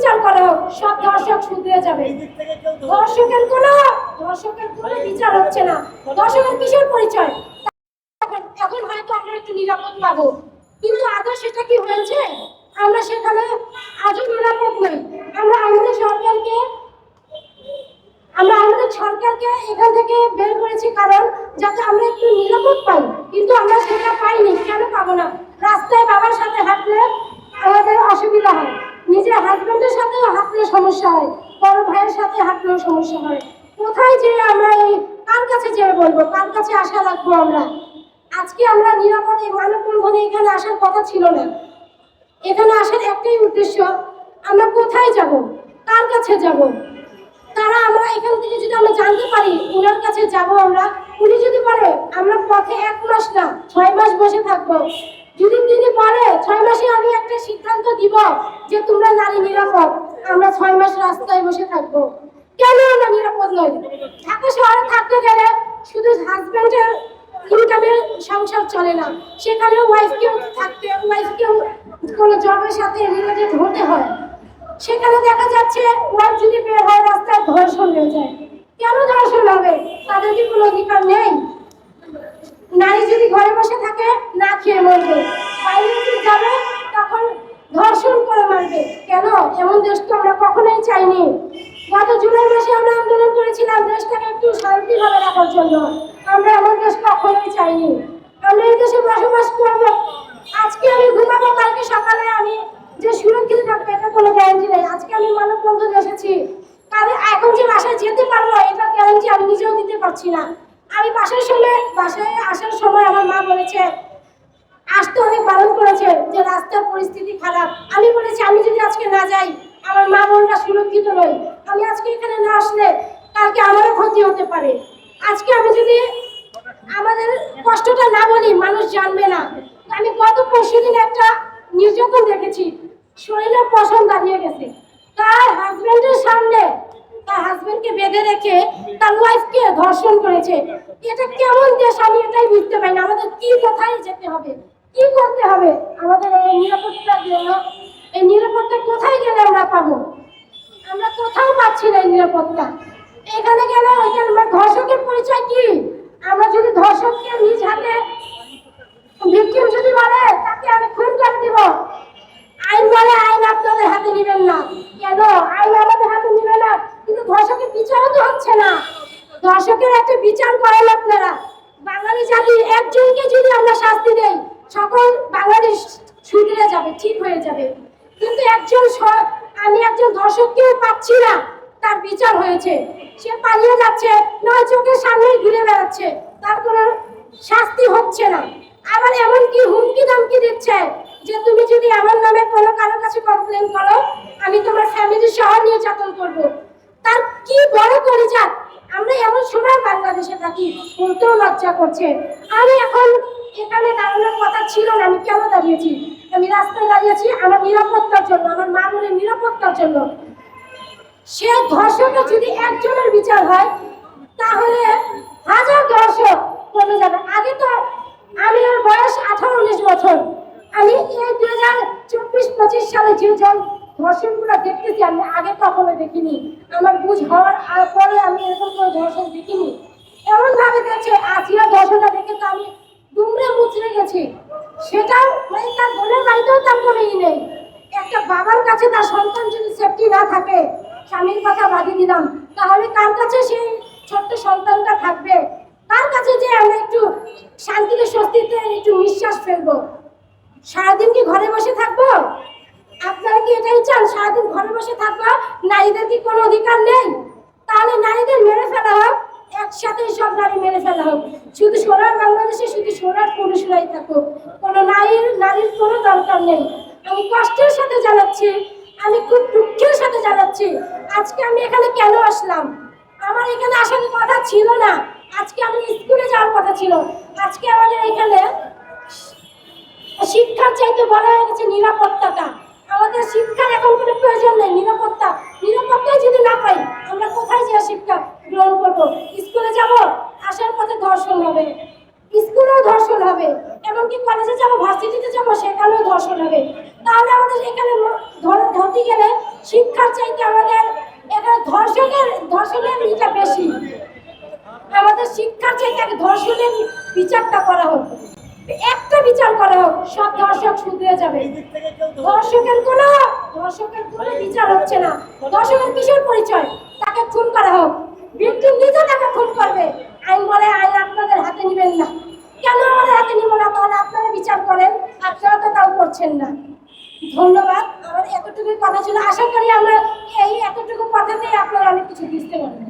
বিচার করা হোক সব দর্শক শুধরে যাবে। দর্শকের কোনো দর্শকের কোনো বিচার হচ্ছে না। দর্শকের কিসের পরিচয়? এখন হয়তো আমরা একটু নিরাপদ পাবো। কিন্তু আদৌ সেটা কি হয়েছে? আমরা সেখানে আজও নিরাপদ নই। আমরা আমাদের সরকারকে, আমরা আমাদের সরকারকে এখান থেকে বের করেছি কারণ যাতে আমরা একটু নিরাপদ পাই। কিন্তু আমরা সেটা পাইনি, কেন পাবো না? রাস্তায় বাবার সাথে হাঁটলে আমাদের অসুবিধা হয়। নিজের হাজবেন্ডের সাথেও হাঁটলে সমস্যা হয়, বড় ভাইয়ের সাথে হাঁটলেও সমস্যা হয়। কোথায় যে আমরা এই কার কাছে যেয়ে বলব, কার কাছে আশা রাখব আমরা? আজকে আমরা নিরাপদে মানববন্ধনে এখানে আসার কথা ছিল না। এখানে আসার একটাই উদ্দেশ্য, আমরা কোথায় যাব, কার কাছে যাব? তারা আমরা এখান থেকে যদি আমরা জানতে পারি ওনার কাছে যাব আমরা, উনি যদি বলে, আমরা পথে এক মাস না, ছয় মাস বসে থাকব যদি তিনি বলে ছয় মাসে আমি একটা সিদ্ধান্ত দিব যে তোমরা নারী নিরাপদ। আমরা ছয় মাস রাস্তায় বসে থাকব। কেন আমরা নিরাপদ নই? ঢাকা শহরে থাকতে গেলে শুধু হাজব্যান্ডের ইনকামের সংসার চলে না। সেখানেও ওয়াইফকেও থাকতে ওয়াইফকেও কোনো জবের সাথে রিলেটেড হতে হয়। সেখানে দেখা যাচ্ছে ওয়াইফ যদি বের হয়, রাস্তায় ধর্ষণ হয়ে যায়। কেন ধর্ষণ হবে? তাদের কি কোনো অধিকার নেই? নারী যদি ঘরে বসে থাকে, না খেয়ে মরবে। যাবে, তখন ধর্ষণ করে মারবে। কেন? এমন দেশ তো আমরা কখনোই চাইনি। গত জুলাই মাসে আমরা আন্দোলন করেছিলাম দেশটাকে একটু শান্তিভাবে রাখার জন্য। আমরা এমন দেশ কখনোই চাইনি। আমরা এই দেশে বসবাস করব। আজকে আমি ঘুমাবো, কালকে সকালে আমি যে সুরক্ষিত থাকবে এটা কোনো গ্যারান্টি নেই। আজকে আমি মানব বন্ধন এসেছি। কারণ এখন যে বাসায় যেতে পারব এটা গ্যারান্টি আমি নিজেও দিতে পারছি না। আমি বাসার সময়, বাসায় আসার সময় আমার মা বলেছে আসতে অনেক বারণ করেছে যে রাস্তার পরিস্থিতি খারাপ। আমি বলেছি, আমি যদি আজকে না যাই, আমার মা বোনরা সুরক্ষিত নই। আমি আজকে এখানে না আসলে কালকে আমারও ক্ষতি হতে পারে। আজকে আমি যদি আমাদের কষ্টটা না বলি, মানুষ জানবে না। আমি গত পরশু দিন একটা নির্যাতন দেখেছি, শরীরের পশম দাঁড়িয়ে গেছে। তার হাজবেন্ডের ধর্ষণ করেছে। এটা কেমন দেশ আমি এটাই বুঝতে পারি না। আমাদের কি কোথায় যেতে হবে? কি করতে হবে? আমাদের এই নিরাপত্তার জন্য এই নিরাপত্তা কোথায় গেলে আমরা পাবো? আমরা কোথাও পাচ্ছি না এই নিরাপত্তা। এখানে গেলে ওইখানে ধর্ষকের পরিচয় কি? আমরা যদি ধর্ষককে নিজ হাতে ভিকটিম যদি বলে, তাকে আমি খুন করে দিব। আইন বলে আইন আপনাদের হাতে নেবেন না। কেন? আইন আমাদের হাতে নেবে না। কিন্তু ধর্ষকের বিচারও তো হচ্ছে না। ধর্ষকের একটা বিচার করেন আপনারা। বাঙালি জাতি একজনকে যদি আমরা শাস্তি দেই, সকল বাঙালি শুধরে যাবে, ঠিক হয়ে যাবে। কিন্তু একজন আমি একজন ধর্ষককেও পাচ্ছি না, তার বিচার হয়েছে। সে পালিয়ে যাচ্ছে, নয় চোখের সামনেই ঘুরে বেড়াচ্ছে। তার কোনো শাস্তি হচ্ছে না। আবার এমন কি হুমকি দামকি দিচ্ছে যে, তুমি যদি আমার নামে কোনো কারও কাছে কমপ্লেন করো, আমি তোমার ফ্যামিলি সহ নির্যাতন করব। তার কি বড় পরিচার আমরা এমন সময় বাংলাদেশে থাকি বলতেও লজ্জা করছে। আমি এখন এখানে দাঁড়ানোর কথা ছিল না, আমি কেন দাঁড়িয়েছি? আমি রাস্তায় দাঁড়িয়েছি আমার নিরাপত্তার জন্য, আমার মা বোনের নিরাপত্তার জন্য। সে ধর্ষকের যদি একজনের বিচার হয়, তাহলে হাজার ধর্ষক কমে যাবে। আগে তো আমি ওর বয়স আঠারো, উনিশ বছর। আমি এই দু হাজার চব্বিশ, পঁচিশ সালে যে ধর্ষণগুলো দেখতেছি, আমি আগে কখনো দেখিনি। আমার বুঝ হওয়ার আর পরে আমি এরকম কোনো ধর্ষণ দেখিনি। এমন ভাবে দেখছে আজিয়া ধর্ষণটা দেখে তো আমি দুমড়ে মুচড়ে গেছি। সেটাও মানে তার বোনের বাড়িতেও তার কোনো নেই। একটা বাবার কাছে তার সন্তান যদি সেফটি না থাকে, স্বামীর কথা বাদি দিলাম, তাহলে কার কাছে সেই ছোট্ট সন্তানটা থাকবে? কার কাছে যে আমরা একটু শান্তিতে স্বস্তিতে একটু নিঃশ্বাস ফেলব? সারাদিন কি ঘরে বসে থাকব আপনারা কি এটাই চান সারাদিন ঘরে বসে থাকব নারীদের কি কোনো অধিকার নেই? তাহলে নারীদের মেরে ফেলা হোক, একসাথে সব নারী মেরে ফেলা হোক। শুধু সোনার বাংলাদেশে শুধু সোনার পুরুষরাই থাকুক। কোনো নারীর নারীর কোনো দরকার নেই। আমি কষ্টের সাথে জানাচ্ছি আমি খুব দুঃখের সাথে জানাচ্ছি আজকে আমি এখানে কেন আসলাম? আমার এখানে আসার কথা ছিল না। আজকে আমি স্কুলে যাওয়ার কথা ছিল। আজকে আমাদের এখানে শিক্ষার চাইতে বলা হয়ে গেছে নিরাপত্তাটা। আমাদের শিক্ষার এখন প্রয়োজন নেই, নিরাপত্তা। নিরাপত্তাই যদি না পাই, আমরা কোথায় যে শিক্ষা গ্রহণ করব? স্কুলে যাব, আসার পথে ধর্ষণ হবে। স্কুলেও ধর্ষণ হবে। এমনকি কলেজে যাব ভার্সিটিতে যাব, সেখানেও ধর্ষণ হবে। তাহলে আমাদের এখানে ধর- ধরতে গেলে শিক্ষার চাইতে আমাদের এখানে ধর্ষণের ধর্ষণের ইটা বেশি। আমাদের শিক্ষার চাইতে ধর্ষণের বিচারটা করা হোক। একটা বিচার করা হোক সব দর্শক শুধরে যাবে। ধর্ষকের কোনো দর্শকের কোনো বিচার হচ্ছে না। দর্শকের কিসের পরিচয়? তাকে খুন করা হোক। ভিকটিম নিজে তাকে খুন করবে। আইন বলে আইন আপনাদের হাতে নেবেন না। কেন আমাদের হাতে নিব না? তাহলে আপনারা বিচার করেন। আপনারা তো তাও করছেন না। ধন্যবাদ। আমার এতটুকুই কথা ছিল। আশা করি আমরা এই এতটুকু কথাতেই আপনারা অনেক কিছু বুঝতে পারবেন।